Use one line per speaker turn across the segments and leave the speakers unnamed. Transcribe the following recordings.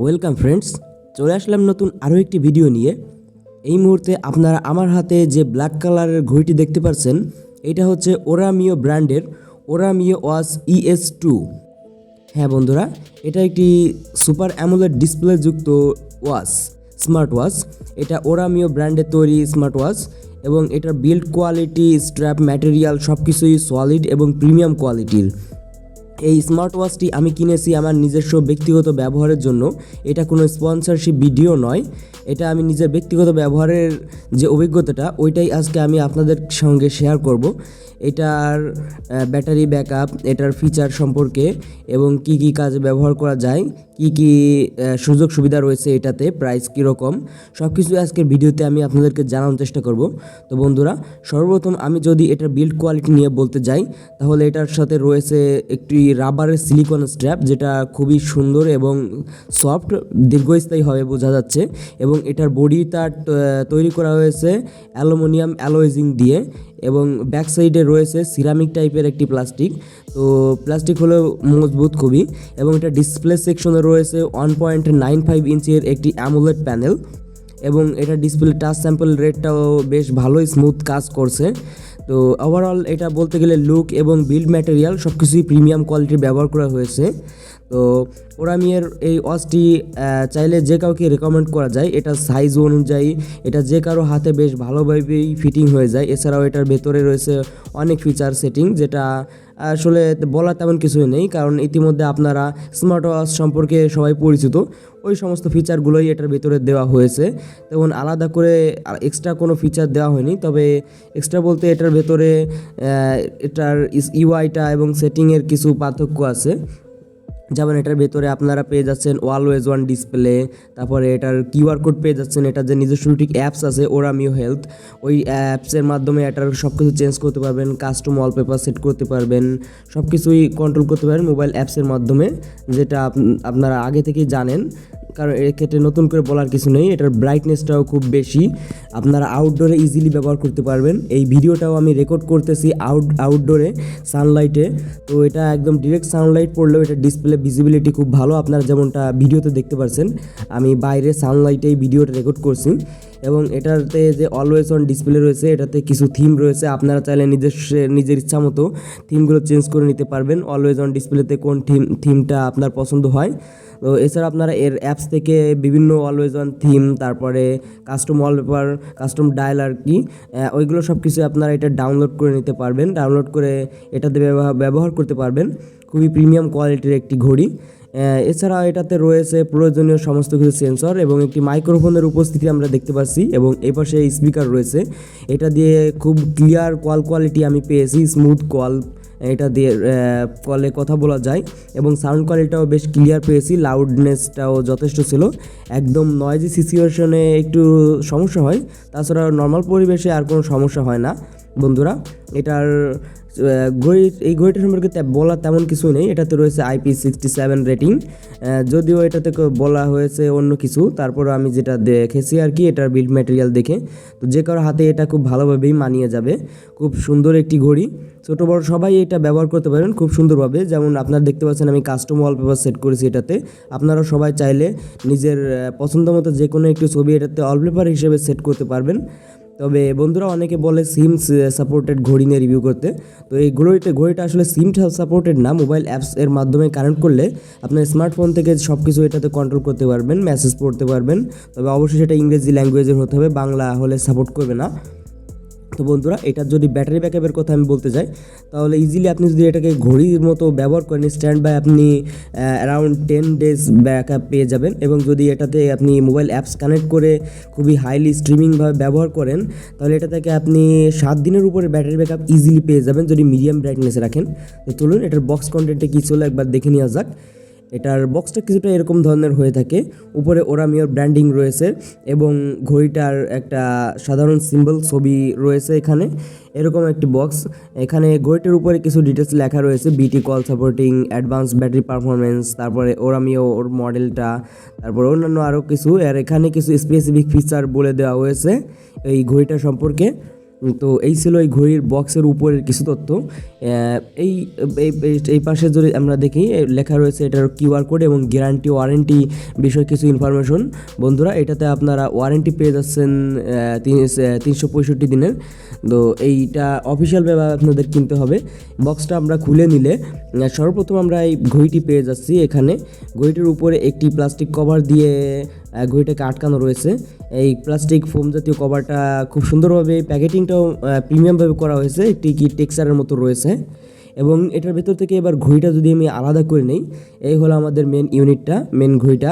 Welcome friends চলে আসলাম নতুন আরও একটি ভিডিও নিয়ে। এই মুহূর্তে আপনারা আমার হাতে যে ব্ল্যাক কালারের ঘড়িটি দেখতে পাচ্ছেন, এটা হচ্ছে ওরামিও ব্র্যান্ডের ওরামিও ওয়াস ইএস টু হ্যাঁ বন্ধুরা, এটা একটি সুপার অ্যামোলেড ডিসপ্লে যুক্ত ওয়াচ স্মার্ট ওয়াচ এটা ওরামিও ব্র্যান্ডের তৈরি স্মার্ট ওয়াচ এবং এটার বিল্ড কোয়ালিটি স্ট্র্যাপ ম্যাটেরিয়াল সব কিছুই সলিড এবং প্রিমিয়াম কোয়ালিটির এই স্মার্ট ওয়াচটি আমি কিনেছি আমার নিজস্ব ব্যক্তিগত ব্যবহারের জন্য। এটা কোনো স্পন্সরশিপ ভিডিও নয়। এটা আমি নিজের ব্যক্তিগত ব্যবহারের যে অভিজ্ঞতাটা, ওইটাই আজকে আমি আপনাদের সঙ্গে শেয়ার করব। এটার ব্যাটারি ব্যাকআপ এটার ফিচার সম্পর্কে এবং কি কি কাজে ব্যবহার করা যায়, কি কি সুযোগ সুবিধা রয়েছে এটাতে প্রাইস কীরকম সব কিছু আজকের ভিডিওতে আমি আপনাদেরকে জানানোর চেষ্টা করব। তো বন্ধুরা, সর্বপ্রথম আমি যদি এটার বিল্ড কোয়ালিটি নিয়ে বলতে যাই, তাহলে এটার সাথে রয়েছে একটি রাবারের সিলিকন স্ট্র্যাপ যেটা খুবই সুন্দর এবং সফট দীর্ঘস্থায়ী হবে বোঝা যাচ্ছে। এবং এটার বডিটা তৈরি করা হয়েছে অ্যালুমিনিয়াম অ্যালোয়েজিং দিয়ে এবং ব্যাক সাইডে রয়েছে সিরামিক টাইপের একটি প্লাস্টিক তো প্লাস্টিক হলো মজবুত খুবই এবং এটা ডিসপ্লে সেকশনে রয়েছে ওয়ান পয়েন্ট নাইন ফাইভ ইঞ্চের একটি অ্যামোলেড প্যানেল এবং এটা ডিসপ্লে টাচ স্যাম্পল রেটটাও বেশ ভালোই স্মুথ কাজ করছে। তো ওভারঅল এটা বলতে গেলে লুক এবং বিল্ড ম্যাটেরিয়াল সব কিছুই প্রিমিয়াম কোয়ালিটির ব্যবহার করা হয়েছে। তো ওরামিয়ের এই ওয়াচটি চাইলে যে কাউকে রেকমেন্ড করা যায়, এটা সাইজ অনুযায়ী, এটা যে কারও হাতে বেশ ভালোভাবেই ফিটিং হয়ে যায়। এছাড়াও এটার ভেতরে রয়েছে অনেক ফিচার সেটিং যেটা, আসলে বলার তেমন কিছুই নেই, কারণ ইতিমধ্যে আপনারা স্মার্ট ওয়াচ সম্পর্কে সবাই পরিচিত। ওই সমস্ত ফিচারগুলোই এটার ভেতরে দেওয়া হয়েছে। তেমন আলাদা করে এক্সট্রা কোনো ফিচার দেওয়া হয়নি, তবে এক্সট্রা বলতে এটার ভেতরে এটার ইউআইটা এবং সেটিংয়ের কিছু পার্থক্য আছে। যেমন এটার ভেতরে আপনারা পেয়ে যাচ্ছেন অলওয়েজ ওয়ান ডিসপ্লে তারপরে এটার কিউআর কোড পেয়ে যাচ্ছেন, এটার যে নিজস্ব ঠিক অ্যাপস আছে ওরামিও হেলথ ওই অ্যাপসের মাধ্যমে এটার সব কিছু চেঞ্জ করতে পারবেন কাস্টম ওয়ালপেপার সেট করতে পারবেন সব কিছুই কন্ট্রোল করতে পারেন মোবাইল অ্যাপসের মাধ্যমে, যেটা আপ- আপনারা আগে থেকেই জানেন। কারণ এক্ষেত্রে নতুন করে বলার কিছু নেই। এটার ব্রাইটনেসটাও খুব বেশি। আপনারা আউটডোরে ইজিলি ব্যবহার করতে পারবেন। এই ভিডিওটাও আমি রেকর্ড করতেছি আউট আউটডোরে সানলাইটে তো এটা একদম ডিরেক্ট সানলাইট পড়লেও এটা ডিসপ্লে ভিজিবিলিটি খুব ভালো। আপনারা যেমনটা ভিডিওতে দেখতে পারছেন, আমি বাইরে সানলাইটে এই ভিডিওটা রেকর্ড করছি। এবং এটাতে যে অলওয়েজ অন ডিসপ্লে রয়েছে, এটাতে কিছু থিম রয়েছে। আপনারা চাইলে নিজস্ব নিজের ইচ্ছা মতো থিমগুলো চেঞ্জ করে নিতে পারবেন। অলওয়েজ অন ডিসপ্লেতে কোন থিম থিমটা আপনার পছন্দ হয়। তো এছাড়া আপনারা এর অ্যাপস থেকে বিভিন্ন অলওয়েজ অন থিম তারপরে কাস্টম ওয়ালপেপার কাস্টম ডায়াল আর কি ওইগুলো সব কিছু আপনারা এটা ডাউনলোড করে নিতে পারবেন। ডাউনলোড করে এটাতে ব্যবহার করতে পারবেন। খুবই প্রিমিয়াম কোয়ালিটির একটি ঘড়ি। এছাড়া এটাতে রয়েছে প্রয়োজনীয় সমস্ত কিছু সেন্সর এবং একটি মাইক্রোফোনের উপস্থিতি আমরা দেখতে পাচ্ছি এবং এই পাশে স্পিকার রয়েছে। এটা দিয়ে খুব ক্লিয়ার কল কোয়ালিটি আমি পেয়েছি স্মুথ কল এটা দিয়ে কলে কথা বলা যায় এবং সাউন্ড কোয়ালিটিটাও বেশ ক্লিয়ার পেয়েছি লাউডনেসটাও যথেষ্ট ছিল। একদম নয়েজি সিচুয়েশনে একটু সমস্যা হয়, তাছাড়া নর্মাল পরিবেশে আর কোনো সমস্যা হয় না। বন্ধুরা, এটার ঘড়ি, এই ঘড়িটার সম্পর্কে বলা তেমন কিছু নেই। এটাতে রয়েছে আইপি সিক্সটি সেভেন রেটিং যদিও এটাতে বলা হয়েছে অন্য কিছু, তারপর আমি যেটা দেখেছি আর কি, এটার বিল্ড ম্যাটেরিয়াল দেখে। তো যে কারও হাতে এটা খুব ভালোভাবেই মানিয়ে যাবে। খুব সুন্দর একটি ঘড়ি। ছোটো, বড় সবাই এটা ব্যবহার করতে পারেন খুব সুন্দরভাবে। যেমন আপনারা দেখতে পাচ্ছেন, আমি কাস্টম ওয়ালপেপার সেট করেছি এটাতে। আপনারা সবাই চাইলে নিজের পছন্দ মতো যে কোনো একটি ছবি এটাতে ওয়ালপেপার হিসেবে সেট করতে পারবেন। তবে বন্ধুরা অনেকে বলে সিমস সাপোর্টেড ঘড়ি নিয়ে রিভিউ করতে। তো এই ঘড়িটা ঘড়িটা আসলে সিম সাপোর্টেড না মোবাইল অ্যাপস এর মাধ্যমে কানেক্ট করলে আপনার স্মার্টফোন থেকে সব কিছু এটাতে কন্ট্রোল করতে পারবেন মেসেজ পড়তে পারবেন। তবে অবশ্যই সেটা ইংরেজি ল্যাঙ্গুয়েজের হতে হবে, বাংলা হলে সাপোর্ট করবে না। তো বন্ধুরা এটার যদি ব্যাটারি ব্যাকআপের কথা আমি বলতে যাই, তাহলে ইজিলি আপনি যদি এটাকে ঘড়ির মতো ব্যবহার করেন স্ট্যান্ড বাই আপনি অ্যারাউন্ড টেন ডেজ ব্যাকআপ পেয়ে যাবেন এবং যদি এটাতে আপনি মোবাইল অ্যাপস কানেক্ট করে খুবই হাইলি স্ট্রিমিংভাবে ব্যবহার করেন, তাহলে এটা থেকে আপনি সাত দিনের উপরে ব্যাটারি ব্যাকআপ ইজিলি পেয়ে যাবেন যদি মিডিয়াম ব্রাইটনেস রাখেন। তো চলুন, এটার বক্স কন্টেন্টে কী ছিল একবার দেখে নেওয়া যাক। এটার বক্সটা কিছুটা এরকম ধরনের হয়ে থাকে। উপরে ওরামিওর ব্র্যান্ডিং রয়েছে এবং ঘড়িটার একটা সাধারণ সিম্বল ছবি রয়েছে এখানে। এরকম একটি বক্স এখানে ঘড়িটার উপরে কিছু ডিটেলস লেখা রয়েছে। BT call supporting advance battery performance তারপরে ওরামিও ওর মডেলটা তারপরে অন্যান্য আরও কিছু। আর এখানে কিছু স্পেসিফিক ফিচার বলে দেওয়া হয়েছে এই ঘড়িটা সম্পর্কে। তো এই ছিল এই ঘড়ির বক্সের উপরের কিছু তথ্য। এই, এই- পাশে যদি আমরা দেখি লেখা রয়েছে এটার কিউআর কোড এবং গ্যারান্টি ওয়ারেন্টি বিষয়ে কিছু ইনফরমেশন বন্ধুরা, এটাতে আপনারা ওয়ারেন্টি পেয়ে যাচ্ছেন তিনশো পঁয়ষট্টি দিনের। তো এইটা অফিসিয়ালভাবে আপনাদের কিনতে হবে। বক্সটা আমরা খুলে নিলে সর্বপ্রথম আমরা এই ঘড়িটি পেয়ে যাচ্ছি এখানে। ঘড়িটির উপরে একটি প্লাস্টিক কভার দিয়ে ঘড়িটাকে আটকানো রয়েছে। এই প্লাস্টিক ফোম জাতীয় কভারটা খুব সুন্দরভাবে প্যাকেটিংটাও প্রিমিয়ামভাবে করা হয়েছে। একটি কি টেক্সচারের মতো রয়েছে। এবং এটার ভেতর থেকে এবার ঘড়িটা যদি আমি আলাদা করে নেই, এই হলো আমাদের মেন ইউনিটটা মেন ঘড়িটা।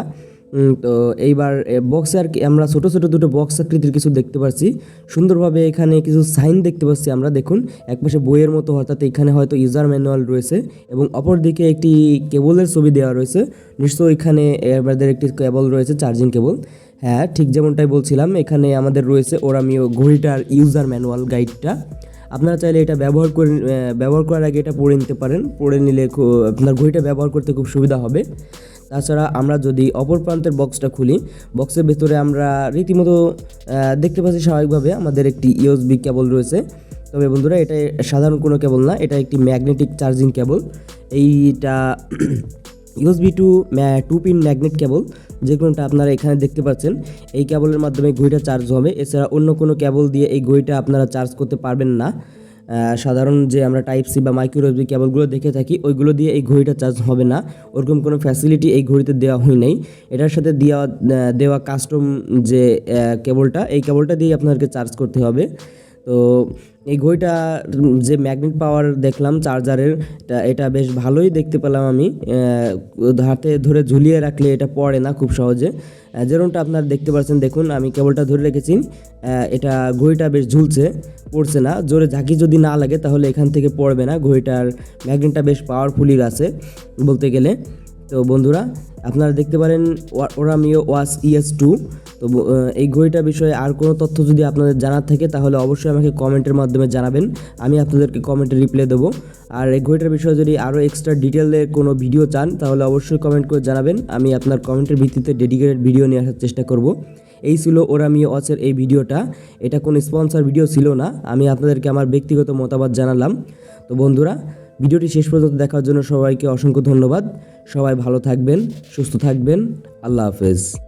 তো এইবার বক্সে আর কি আমরা ছোটো ছোটো দুটো বক্স আকৃতির কিছু দেখতে পাচ্ছি সুন্দরভাবে এখানে কিছু সাইন দেখতে পাচ্ছি আমরা, দেখুন। একপাশে বইয়ের মতো অর্থাৎ এখানে হয়তো ইউজার ম্যানুয়াল রয়েছে এবং অপর দিকে একটি কেবলের ছবি দেওয়া রয়েছে। নিশ্চয়ই এখানে আমাদের একটি কেবল রয়েছে চার্জিং কেবল হ্যাঁ ঠিক যেমনটাই বলছিলাম, এখানে আমাদের রয়েছে ওরামিও ঘড়িটার ইউজার ম্যানুয়াল গাইডটা আপনারা চাইলে এটা ব্যবহার করে ব্যবহার করার আগে এটা পড়ে নিতে পারেন। পড়ে নিলে আপনার ঘড়িটা ব্যবহার করতে খুব সুবিধা হবে। তাছাড়া আমরা যদি অপর প্রান্তের বক্সটা খুলি বক্সের ভেতরে আমরা রীতিমতো দেখতে পাচ্ছি স্বাভাবিকভাবে আমাদের একটি ইউএসবি কেবল রয়েছে। তবে বন্ধুরা, এটা সাধারণ কোনো কেবল না, এটা একটি ম্যাগনেটিক চার্জিং কেবল এইটা USB two two pin magnet cable যে কোনোটা আপনারা এখানে দেখতে পাচ্ছেন। এই কেবলের মাধ্যমে ঘড়িটা চার্জ হবে। এছাড়া অন্য কোনো কেবল দিয়ে এই ঘড়িটা আপনারা চার্জ করতে পারবেন না। সাধারণ যে আমরা টাইপ সি বা মাইক্রো ইউএসবি কেবলগুলো দেখে থাকি, ওইগুলো দিয়ে এই ঘড়িটা চার্জ হবে না। ওরকম কোনো ফ্যাসিলিটি এই ঘড়িতে দেওয়া হয় নাই। এটার সাথে দেওয়া দেওয়া কাস্টম যে কেবলটা এই কেবলটা দিয়ে আপনাদেরকে চার্জ করতে হবে। তো এই ঘড়িটা, যে ম্যাগনেট পাওয়ার দেখলাম চার্জারের এটা বেশ ভালোই দেখতে পেলাম আমি। হাতে ধরে ঝুলিয়ে রাখলে এটা পড়ে না খুব সহজে। আহ, যেরকমটা আপনারা দেখতে পাচ্ছেন দেখুন আমি কেবলটা ধরে রেখেছি। এটা ঘড়িটা বেশ ঝুলছে পড়ছে না। জোরে ঝাঁকি যদি না লাগে তাহলে এখান থেকে পড়বে না। ঘড়িটার ম্যাগনেটটা বেশ পাওয়ারফুলই আছে বলতে গেলে। তো বন্ধুরা আপনারা দেখতে পারেন ওরামিও ওয়াস ইএস টু। তো এই ঘড়িটার বিষয়ে আর কোনো তথ্য যদি আপনাদের জানার থাকে, তাহলে অবশ্যই আমাকে কমেন্টের মাধ্যমে জানাবেন। আমি আপনাদেরকে কমেন্টে রিপ্লাই দেবো। আর এই ঘড়িটার বিষয়ে যদি আরও এক্সট্রা ডিটেলে কোনো ভিডিও চান, তাহলে অবশ্যই কমেন্ট করে জানাবেন। আমি আপনার কমেন্টের ভিত্তিতে ডেডিকেটেড ভিডিও নিয়ে আসার চেষ্টা করব। এই ছিল ওরামিও ওয়াচের এই ভিডিওটা। এটা কোনো স্পন্সর ভিডিও ছিল না। আমি আপনাদেরকে আমার ব্যক্তিগত মতামত জানালাম। তো বন্ধুরা ভিডিওটি শেষ পর্যন্ত দেখার জন্য সবাইকে অসংখ্য ধন্যবাদ। সবাই ভালো থাকবেন, সুস্থ থাকবেন। আল্লাহ হাফেজ।